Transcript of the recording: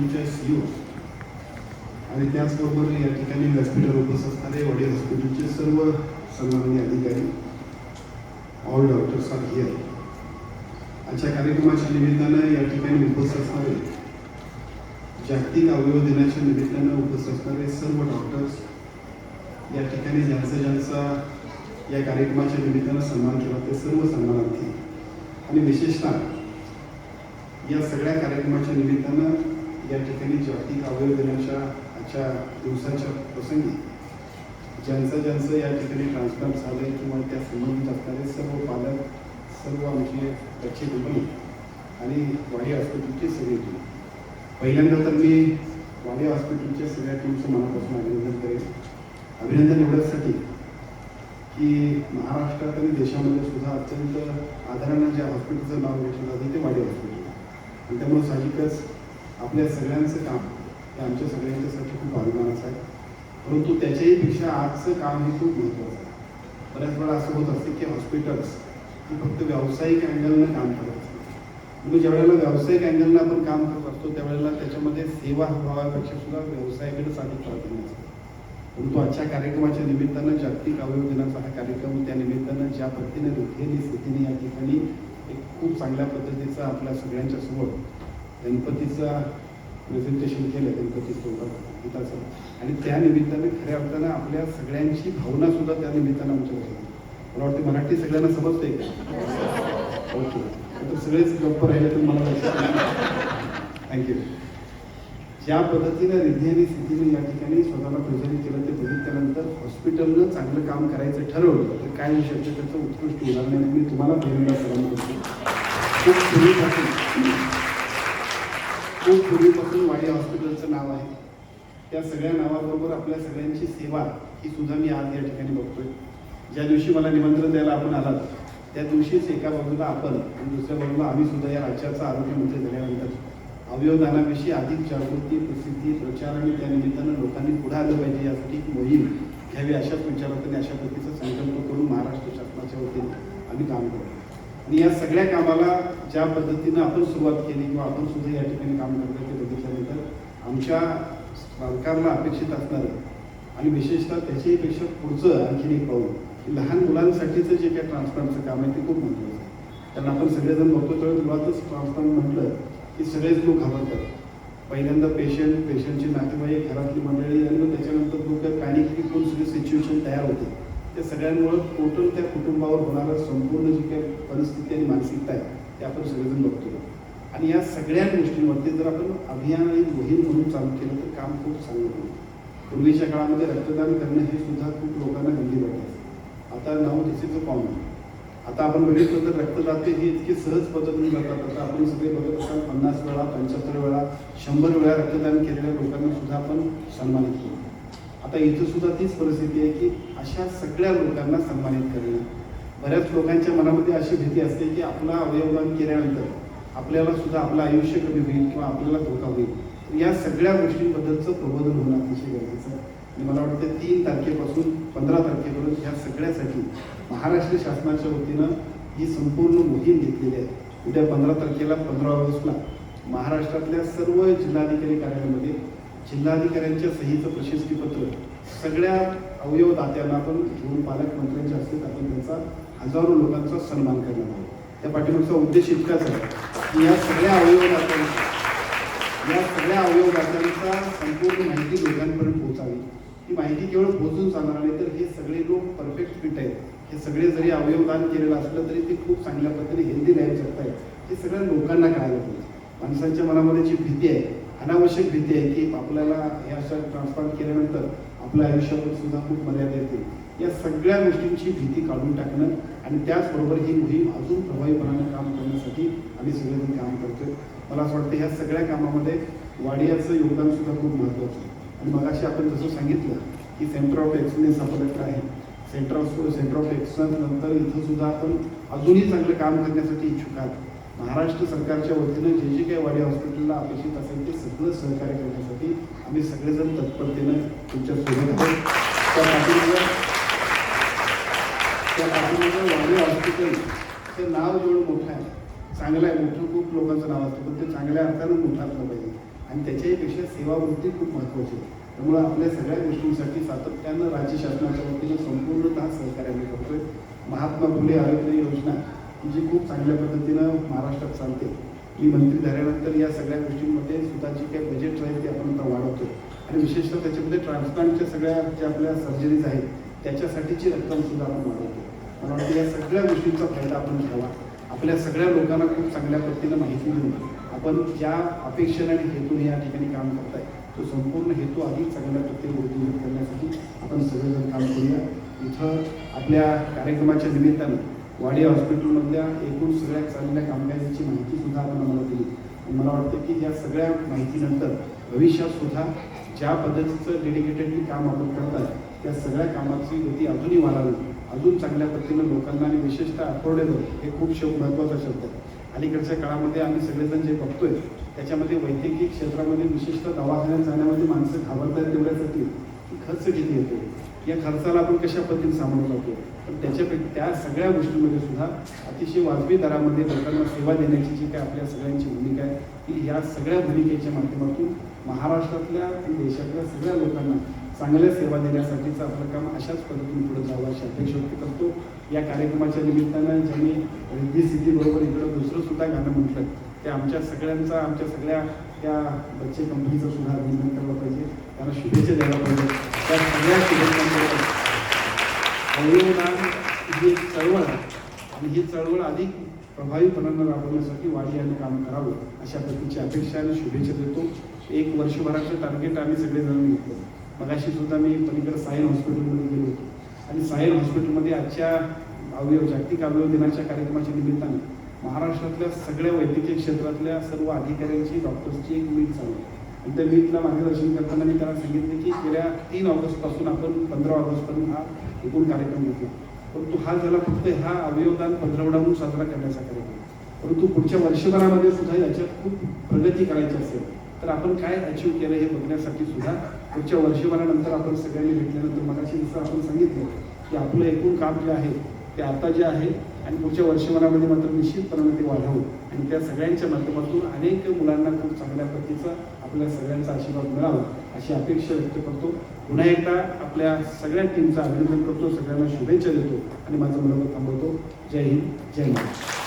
हॉस्पिटलच्या सीओ आणि त्याचबरोबर या ठिकाणी व्यासपीठावर उपस्थित असणारे वडील हॉस्पिटलचे सर्व सन्माननीय अधिकारी ऑल डॉक्टर्स आर हिअर आजच्या कार्यक्रमाच्या निमित्तानं या ठिकाणी उपस्थित असणारे जागतिक अवयव दिनाच्या निमित्तानं उपस्थित असणारे सर्व डॉक्टर्स या ठिकाणी ज्यांचा ज्यांचा या कार्यक्रमाच्या निमित्तानं सन्मान केला ते सर्व सन्मानार्थी. आणि विशेषतः या सगळ्या कार्यक्रमाच्या निमित्तानं या ठिकाणी जागतिक अवयव दिनाच्या आजच्या दिवसाच्या प्रसंगी ज्यांचं ज्यांचं या ठिकाणी ट्रान्सप्लांट झालं आहे किंवा त्या संबंधित असणारे सर्व पालक सर्व आमचे कच्चे कुटुंब आणि वाडी हॉस्पिटलचे सगळे टीम पहिल्यांदा तर मी वाडी हॉस्पिटलच्या सगळ्या टीमचं मनापासून अभिनंदन करेन. अभिनंदन एवढ्यासाठी की महाराष्ट्रात आणि देशामध्ये सुद्धा अत्यंत आदरानं ज्या हॉस्पिटलचं नाव घेतलं जातं ते वाडी हॉस्पिटल. आणि त्यामुळे साहजिकच आपल्या सगळ्यांचं काम हे आमच्या सगळ्यांच्यासाठी खूप अभिमानाचं आहे. परंतु त्याच्याही पेक्षा आजचं काम हे खूप महत्त्वाचं आहे. बऱ्याच वेळा असं होत असते की हॉस्पिटल्स हे फक्त व्यावसायिक अँगलनं काम करत असतात. म्हणजे ज्या वेळेला व्यावसायिक अँगलनं आपण काम करत असतो त्यावेळेला त्याच्यामध्ये सेवा भावापेक्षा सुद्धा व्यवसायाकडेच अधिक प्राधान्य असतं. परंतु आजच्या कार्यक्रमाच्या निमित्तानं जागतिक अवयव दिनाचा हा कार्यक्रम त्या निमित्तानं ज्या पद्धतीने रुथेली स्थितीने या ठिकाणी एक खूप चांगल्या पद्धतीचा आपल्या सगळ्यांच्या समोर गणपतीचा प्रेझेंटेशन केलं गणपती स्तोत्राचं गीताचं. आणि त्या निमित्ताने खऱ्या अर्थानं आपल्या सगळ्यांची भावना सुद्धा त्या निमित्तानं आमच्या लक्षात मला वाटते मराठी सगळ्यांना समजते का? ओके. तर सगळेच गप्प राहिले तर मला थँक्यू ज्या पद्धतीनं रिधी आणि स्थितीने या ठिकाणी स्वतःला प्रेझेंट केलं ते बघितल्यानंतर हॉस्पिटलनं चांगलं काम करायचं ठरवलं तर काय होऊ शकतं त्याचं उत्कृष्ट उदाहरण आहे. मी तुम्हाला पहिल्यांदा सलाम करतो. खूप खूप पूर्वीपासून वाडी हॉस्पिटलचं नाव आहे. त्या सगळ्या नावाबरोबर आपल्या सगळ्यांची सेवा ही सुद्धा मी आज या ठिकाणी बघतोय. ज्या दिवशी मला निमंत्रण द्यायला आपण आलात त्या दिवशीच एका बाजूला आपण आणि दुसऱ्या बाजूला आम्ही सुद्धा या राज्याचा आरोग्यमंत्री झाल्यानंतर अवयवदानाविषयी अधिक जागृती प्रसिद्धी प्रचार आणि त्या निमित्तानं लोकांनी पुढे आलं पाहिजे यासाठी एक मोहीम घ्यावी अशाच विचारात आणि अशा पद्धतीचा संकल्प करून महाराष्ट्र शासनाच्या वतीने आम्ही काम करतो आणि या सगळ्या कामाला ज्या पद्धतीनं आपण सुरुवात केली किंवा आपण सुद्धा या ठिकाणी काम करतो ते बघितल्यानंतर आमच्या सरकारला अपेक्षित असणारं आणि विशेषतः त्याच्याहीपेक्षा पुढचं आणखीन एक पाऊल की लहान मुलांसाठीचं जे काही ट्रान्सप्लांटचं काम आहे ते खूप महत्त्वाचं आहे. कारण आपण सगळेजण बघतो तेव्हा मुळातच ट्रान्सप्लांट म्हटलं की सगळेच लोक घाबरतात. पहिल्यांदा पेशंट पेशंटचे नातेवाईक घरातली मंडळी आणि मग त्याच्यानंतर लोक काही की कोण सगळी सिच्युएशन तयार होते. त्या सगळ्यांमुळं टोटल त्या कुटुंबावर होणारं संपूर्ण जी काही परिस्थिती आणि मानसिकता आहे ते आपण सगळेजण बघतो. आणि या सगळ्या गोष्टींवरती जर आपण अभियान आणि मोहीम म्हणून चालू केलं तर काम खूप चांगलं होईल. पूर्वीच्या काळामध्ये रक्तदान करणं हे सुद्धा खूप लोकांना गंदी वाटायचं आता नाव दिसेचं पाहून आता आपण बघितलं तर रक्तदाते हे इतकी सहज पद्धतीने करतात. आता आपण सगळे बघत असाल पन्नास वेळा पंच्याहत्तर वेळा शंभर वेळा रक्तदान केलेल्या लोकांना सुद्धा आपण सन्मानित केलं आता इथं सुद्धा तीच परिस्थिती आहे की अशा सगळ्या लोकांना सन्मानित करणं बऱ्याच लोकांच्या मनामध्ये अशी भीती असते की आपला अवयवदान केल्यानंतर आपल्याला सुद्धा आपलं आयुष्य कमी होईल किंवा आपल्याला धोका होईल. या सगळ्या गोष्टींबद्दलचं प्रबोधन होणं अतिशय गरजेचं आहे. आणि मला वाटतं तीन तारखेपासून पंधरा तारखेपर्यंत ह्या सगळ्यासाठी महाराष्ट्र शासनाच्या वतीनं ही संपूर्ण मोहीम घेतलेली आहे. उद्या पंधरा तारखेला पंधरा ऑगस्टला महाराष्ट्रातल्या सर्व जिल्हाधिकारी कार्यालयामध्ये जिल्हाधिकाऱ्यांच्या सहीचं प्रशस्तीपत्र सगळ्या अवयव दात्यांना आपण घेऊन पालकमंत्र्यांच्या हस्ते आपण त्यांचा हजारो लोकांचा सन्मान करणार आहे त्या पाठीमागचा उद्देश इतकाच आहे की या सगळ्या अवयवदात्यांचा या सगळ्या अवयवदात्यांचा संपूर्ण माहिती लोकांपर्यंत पोहोचावी. ही माहिती केवळ पोहोचून चालणार नाही तर हे सगळे लोक परफेक्ट फिट आहेत. हे सगळे जरी अवयवदान केलेलं असलं तरी ते खूप चांगल्या पद्धतीने हेल्दी लाईफ जगतायत. हे सगळ्या लोकांना कळायला पाहिजे. माणसांच्या मनामध्ये जी भीती आहे अनावश्यक भीती आहे की आपल्याला हे असं ट्रान्सप्लांट केल्यानंतर आपल्या आयुष्यावर सुद्धा खूप मर्यादा येते. या सगळ्या गोष्टींची भीती काढून टाकणं आणि त्याचबरोबर ही मोहीम अजून प्रभावीपणाने काम करण्यासाठी आम्ही सगळेजण काम करतोय. मला असं वाटतं ह्या सगळ्या कामामध्ये वाडियाचं योगदान सुद्धा खूप महत्त्वाचं आहे. आणि मगाशी आपण जसं सांगितलं की सेंटर ऑफ एक्सलन्स आपल्याकडे आहे. Centre of centre of excellence नंतर इथं सुद्धा आपण अजूनही चांगलं काम करण्यासाठी इच्छुक आहात. महाराष्ट्र सरकारच्या वतीनं जे जे काही वाडी हॉस्पिटलला अपेक्षित असेल ते सगळं सहकार्य करण्यासाठी आम्ही सगळेजण तत्परतेनं तुमच्यासोबत आहोत. त्या पाठीमागं त्या पाठीमागं वाडी हॉस्पिटल हे नाव जेवढं मोठं आहे चांगलं आहे मोठं खूप लोकांचं नाव असतं पण ते चांगल्या अर्थानं मोठं असलं पाहिजे. आणि त्याच्याहीपेक्षा सेवावृत्ती खूप महत्त्वाची आहे. त्यामुळं आपल्या सगळ्या गोष्टींसाठी सातत्यानं राज्य शासनाच्या वतीनं संपूर्णतः सहकार्य आम्ही करतोय. महात्मा फुले आरोग्य योजना जी खूप चांगल्या पद्धतीनं महाराष्ट्रात चालते. मी मंत्री झाल्यानंतर या सगळ्या गोष्टींमध्ये सुद्धा काही बजेट राहील ते आपण आता वाढवतो आणि विशेषतः त्याच्यामध्ये ट्रान्सप्लांटच्या सगळ्या ज्या आपल्या सर्जरीज आहेत त्याच्यासाठीची रक्कम सुद्धा आपण वाढवतो मला वाटतं या सगळ्या गोष्टींचा फायदा आपण घ्यावा. आपल्या सगळ्या लोकांना खूप चांगल्या पद्धतीनं माहिती देऊन आपण ज्या अपेक्षेने आणि हेतून या ठिकाणी काम करताय तो संपूर्ण हेतू अधिक चांगल्या पद्धतीने उद्योजित करण्यासाठी आपण सगळेजण काम करूया. इथं आपल्या कार्यक्रमाच्या निमित्तानं वाडी हॉस्पिटलमधल्या एकूण सगळ्या चाललेल्या कामकाजाची माहिती सुद्धा आपण आम्हाला दिली. आणि मला वाटतं की या सगळ्या माहितीनंतर भविष्यात सुद्धा ज्या पद्धतीचं डेडिकेटेडली काम आपण करतात त्या सगळ्या कामाची गती अजूनही वाढावी. अजून चांगल्या पद्धतीनं लोकांना आणि विशेषतः अफोर्डेबल हे खूप शब्द महत्त्वाचा शब्द आहे. अलीकडच्या काळामध्ये आम्ही सगळेजण जे बघतोय त्याच्यामध्ये वैद्यकीय क्षेत्रामध्ये विशेषतः दवाखान्यात जाण्यामध्ये माणसं घाबरतात तेवढ्यासाठी खर्च किती येतो? या खर्चाला आपण कशा पद्धतीने सामोरं जातो? पण त्याच्यापैकी त्या सगळ्या गोष्टींमध्ये सुद्धा अतिशय वाजवी दरामध्ये लोकांना सेवा देण्याची जी काय आपल्या सगळ्यांची भूमिका आहे ती ह्या सगळ्या भूमिकेच्या माध्यमातून महाराष्ट्रातल्या आणि देशातल्या सगळ्या लोकांना चांगल्या सेवा देण्यासाठीचं आपलं काम अशाच पद्धतीने पुढे जावं अशी अपेक्षा व्यक्त करतो. या कार्यक्रमाच्या निमित्तानं ज्यांनी रिद्धी सिद्धीबरोबर इकडं दुसरं सुद्धा गाणं म्हटलं ते आमच्या सगळ्यांचा आमच्या सगळ्या त्या बच्चे कंपनीचं सुद्धा अभिनंदन करायला पाहिजे. त्यांना शुभेच्छा द्यायला पाहिजे. त्या सगळ्या शुभेच्छांबरोबर ही एक चळवळ आहे आणि ही चळवळ अधिक प्रभावीपणानं राबवण्यासाठी वाडी यांनी काम करावं अशा पद्धतीची अपेक्षा आणि शुभेच्छा देतो एक वर्षभराचं टार्गेट आम्ही सगळेजण घेतो मगाशी सुद्धा मी पलीकडे सायन हॉस्पिटलमध्ये गेलो होतो आणि सायन हॉस्पिटलमध्ये आजच्या अवयव जागतिक अवयव दिनाच्या कार्यक्रमाच्या निमित्ताने महाराष्ट्रातल्या सगळ्या वैद्यकीय क्षेत्रातल्या सर्व अधिकाऱ्यांची डॉक्टर्सची एक मीट चालू आहे. आणि मी तिला मार्गदर्शन करताना मी त्यांना सांगितलं की गेल्या तीन ऑगस्टपासून आपण पंधरा ऑगस्टपर्यंत हा एकूण कार्यक्रम घेतला. परंतु हा झाला फक्त हा अवयवदान पंधरवडा म्हणून साजरा करण्याचा कार्यक्रम. परंतु पुढच्या वर्षभरामध्ये सुद्धा याच्यात खूप प्रगती करायची असेल तर आपण काय अचीव केलं हे बघण्यासाठी सुद्धा पुढच्या वर्षभरानंतर आपण सगळ्यांनी भेटल्यानंतर मगाशी जसं आपण सांगितलं की आपलं एकूण काम जे आहे ते आता जे आहे आणि पुढच्या वर्षभरामध्ये मात्र निश्चितपणाने ते वाढवू. आणि त्या सगळ्यांच्या माध्यमातून अनेक मुलांना खूप चांगल्या पद्धतीचा आपल्या सगळ्यांचा आशीर्वाद मिळावा अशी अपेक्षा व्यक्त करतो. पुन्हा एकदा आपल्या सगळ्या टीमचं अभिनंदन करतो. सगळ्यांना शुभेच्छा देतो. आणि माझं मनोगत थांबवतो. जय हिंद जय महाराष्ट्र.